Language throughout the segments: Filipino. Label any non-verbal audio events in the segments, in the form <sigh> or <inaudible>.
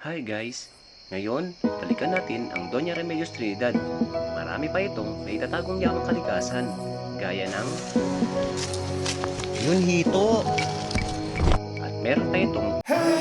Hi guys! Ngayon, balikan natin ang Doña Remedios Trinidad. Marami pa itong may itatagong yamang kalikasan, gaya ng Yun hito. at meron pa itong Diyos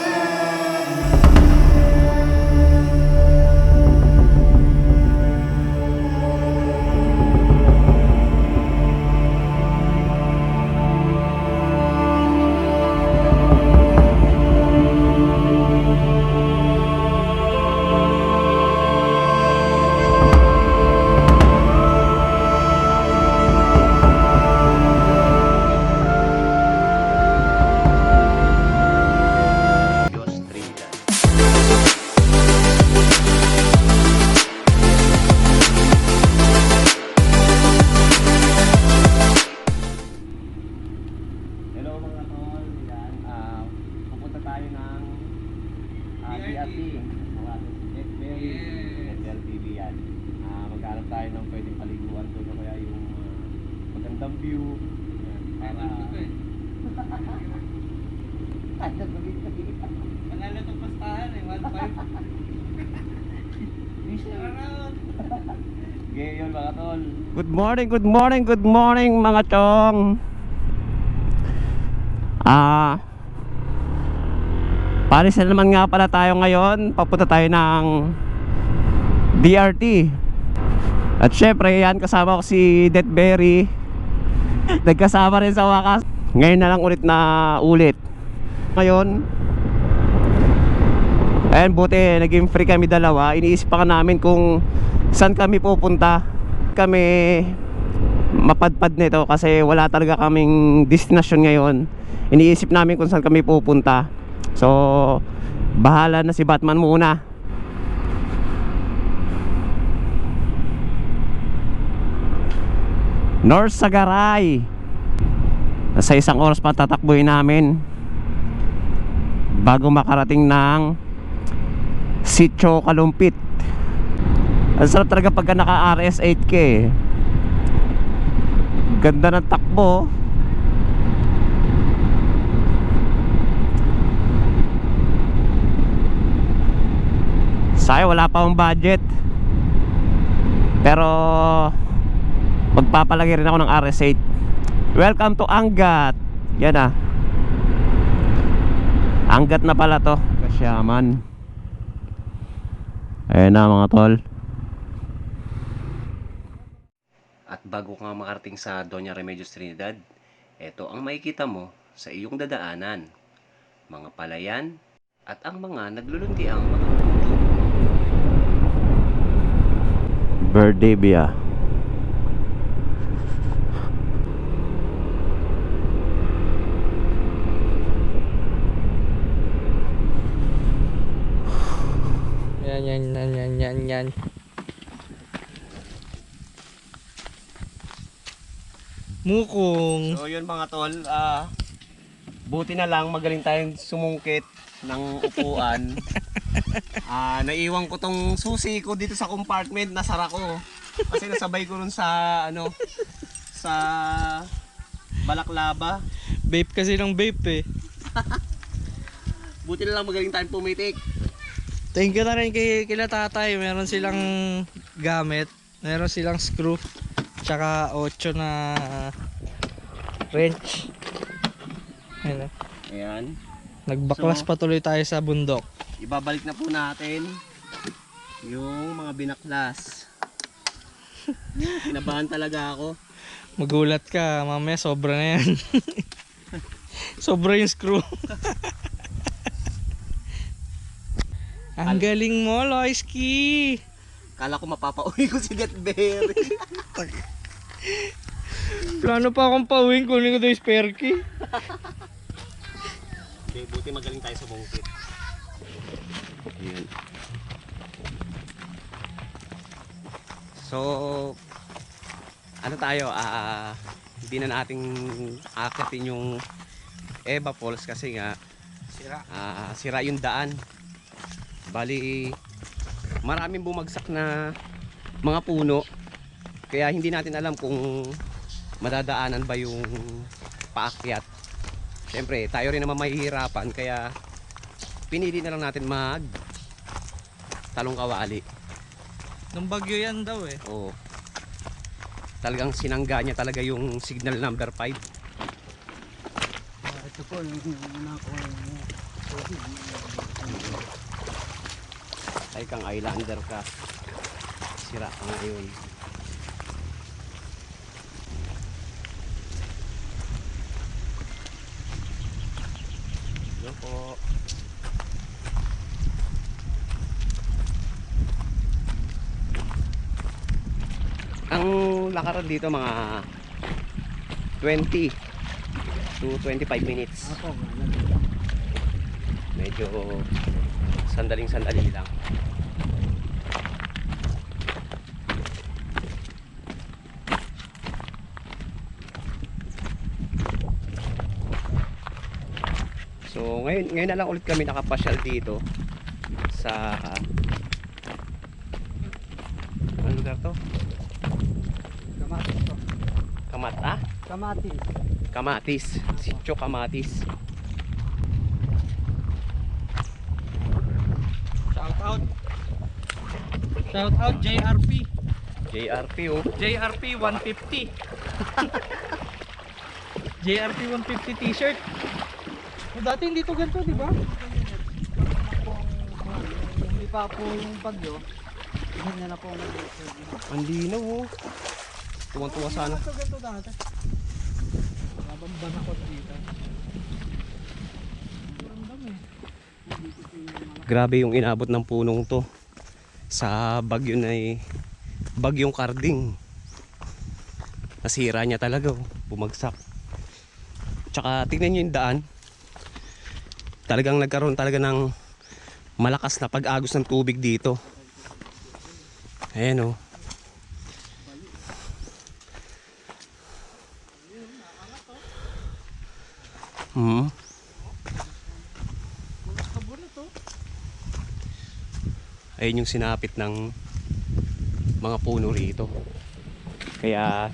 Panalo itong pastahan eh, 1.5. Okay, yun mga tol. Good morning, good morning, good morning mga chong. Ah, Paris na naman nga pala tayo ngayon. Papunta tayo ng DRT. At syempre, yan kasama ko si Detberry. <laughs> Nagkasama rin sa wakas. Ngayon na lang ulit na ulit. Ngayon, Ayan, buti naging free kami dalawa. Iniisip pa namin kung saan kami pupunta. Kami mapadpad nito kasi wala talaga kaming destination ngayon. Iniisip namin kung saan kami pupunta. So, bahala na si Batman muna. North Sagaray. Nasa isang oras pa tatakbuhin namin bago makarating ng Sitio Kalumpit. Ang sarap talaga pagka naka RS8K. eh. Ganda ng takbo. Sayo wala pa akong budget. Pero magpapalagay rin ako ng RS8. Welcome to Angat. Yan ah. Angat na pala to. Kasyaman. Ayan na mga tol. At bago ka makarating sa Doña Remedios Trinidad, ito ang makikita mo sa iyong dadaanan. Mga palayan at ang mga nagluluntiang mga puno. Berdebia. Yan, yan, yan, yan, yan, yan. Mukong. So yun mga tol, ah buti na lang magaling tayong sumungkit ng upuan. <laughs> Ah, naiwan ko tong susi ko dito sa compartment, nasara ko. Kasi nasabay ko nun sa ano sa balaklava. Vape kasi ng vape eh. <laughs> Buti na lang magaling tayong pumitik. Thank you na rin kay kila tatay. Meron silang gamit. Meron silang screw. Tsaka 8 na wrench. Ayan. Ayan. Nagbaklas So- pa tuloy tayo sa bundok. Ibabalik na po natin yung mga binaklas. Kinabahan talaga ako. Magulat ka, mamaya sobra na yan. <laughs> sobra yung screw. <laughs> Ang galing mo, Loisky! Kala ko mapapauwi ko si Getberry. <laughs> Plano pa akong pauwiin, kunin ko daw yung spare key. Okay, buti magaling tayo sa bungkit. Ayan. So, ano tayo, ah, hindi na nating akitin yung Eva Falls kasi nga Sira. ah, sira yung daan. Bali, maraming bumagsak na mga puno. Kaya hindi natin alam kung madadaanan ba yung paakyat. Siyempre, tayo rin naman mahihirapan kaya pinili na lang natin mag talong kawali. Nung bagyo yan daw eh. Oo. Talagang sinangga niya talaga yung signal number 5. Ah, ito po yung nakuha niya. Ay kang islander ka. Sira ka ngayon. Hello po. Ang lakaran dito mga 20 to 25 minutes. Medyo sandaling sandali lang. So ngayon, ngayon na lang ulit kami nakapasyal dito sa Anong lugar to? kamatis to. Kamat ah? Kamatis. Kamatis. Sitio Kamatis. Shout out. Shout out JRP. JRP oh. JRP 150. JRP 150 t-shirt. Oh, dati hindi to ganito, di ba? Hindi pa po yung bagyo. Ganyan na po ang Ang linaw oh. Tuwang-tuwa sana. Ito ganito dati. Nabamban ako dito. Ang dami. Grabe yung inabot ng punong to sa bagyo na bagyong karding. Nasira niya talaga, oh. bumagsak. Tsaka tingnan niyo yung daan. Talagang nagkaroon talaga ng malakas na pag-agos ng tubig dito. Ayan oh. Hmm. Kabo na to. Ayun yung sinapit ng mga puno rito. Kaya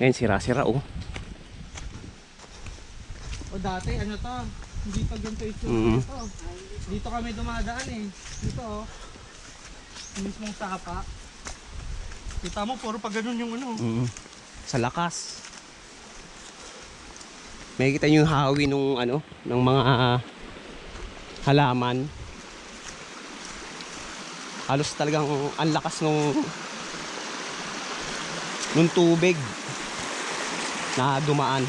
ngayon sira-sira oh. O dati ano to? Hindi pa ganito ito. Mhm. Dito. Dito kami dumadaan eh. Dito oh. Mismong sapa. Kita mo, puro pa ganun yung ano. Mm. Sa lakas. May kita yung hawi nung ano, ng mga halaman. Halos talagang ang lakas nung nung tubig na dumaan.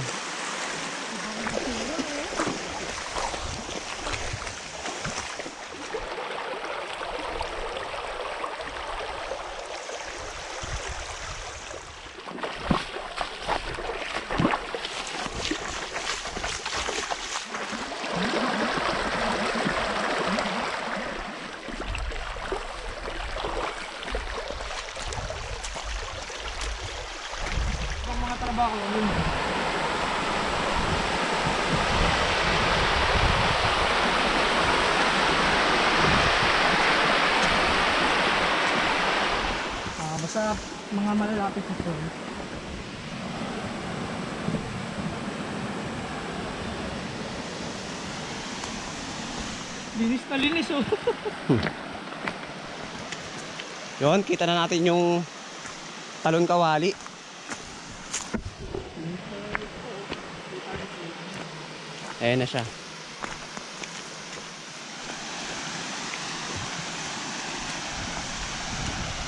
Mga malalapit ito. Linis na linis oh. <laughs> Yon, kita na natin yung talon kawali. Ayan na siya.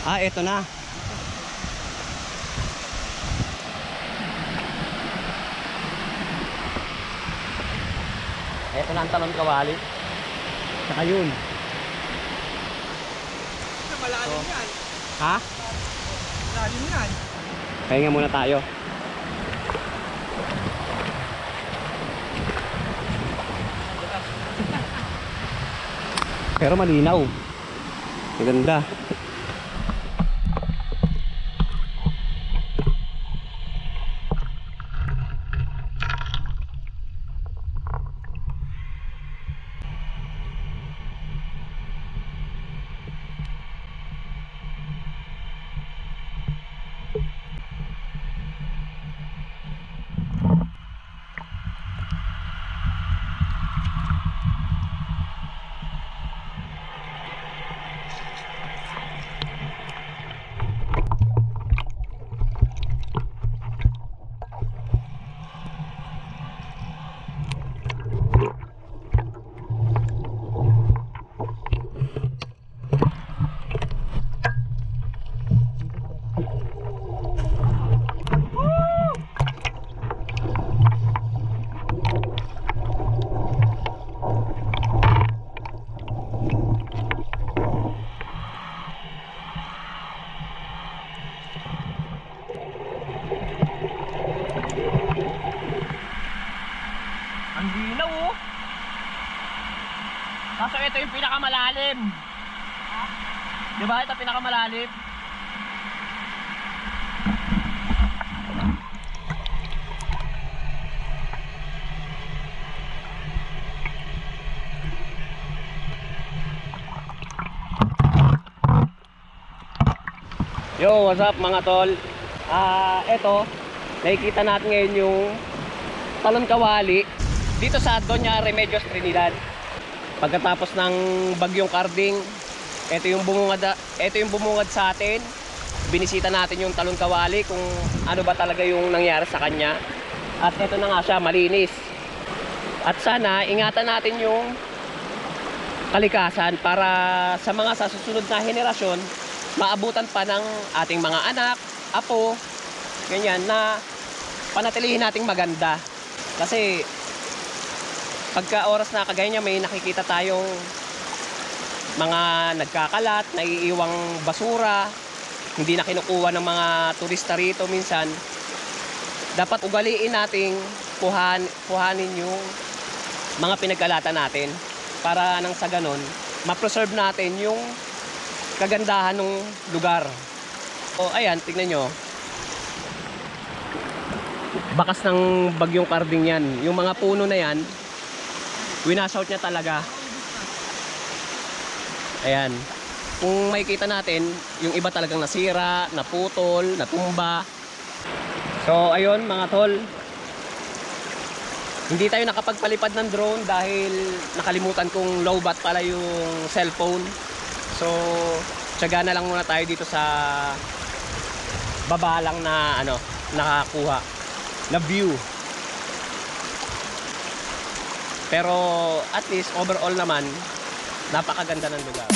Ah, eto na. Ang talon kawali. Saka yun. Malalim yan. Ha? Malalim yan. Pahinga muna tayo. Pero malinaw. Maganda. Kaso ito yung pinakamalalim. Di ba? Ito pinakamalalim. Yo, what's up mga tol? Ah, eto, nakikita natin ngayon yung talon kawali dito sa Doña Remedios Trinidad. Pagkatapos ng bagyong Carding, ito yung bumungad ito yung bumungad sa atin. Binisita natin yung talon kawali kung ano ba talaga yung nangyari sa kanya. At ito na nga siya, malinis. At sana ingatan natin yung kalikasan para sa mga sa susunod na henerasyon maabutan pa ng ating mga anak, apo, ganyan na panatilihin nating maganda. Kasi pagka oras na kagaya niya may nakikita tayong mga nagkakalat, naiiwang basura, hindi na kinukuha ng mga turista rito minsan. Dapat ugaliin nating puhan, puhanin yung mga pinagkalatan natin para nang sa ganon, ma-preserve natin yung kagandahan ng lugar. O ayan, tignan nyo. Bakas ng bagyong karding yan. Yung mga puno na yan, winashout niya talaga. Ayan. Kung makikita natin, yung iba talagang nasira, naputol, natumba. So ayun mga tol, hindi tayo nakapagpalipad ng drone dahil nakalimutan kong low bat pala yung cellphone. So, tiyaga na lang muna tayo dito sa baba lang na ano, nakakuha na view. Pero at least overall naman napakaganda ng lugar.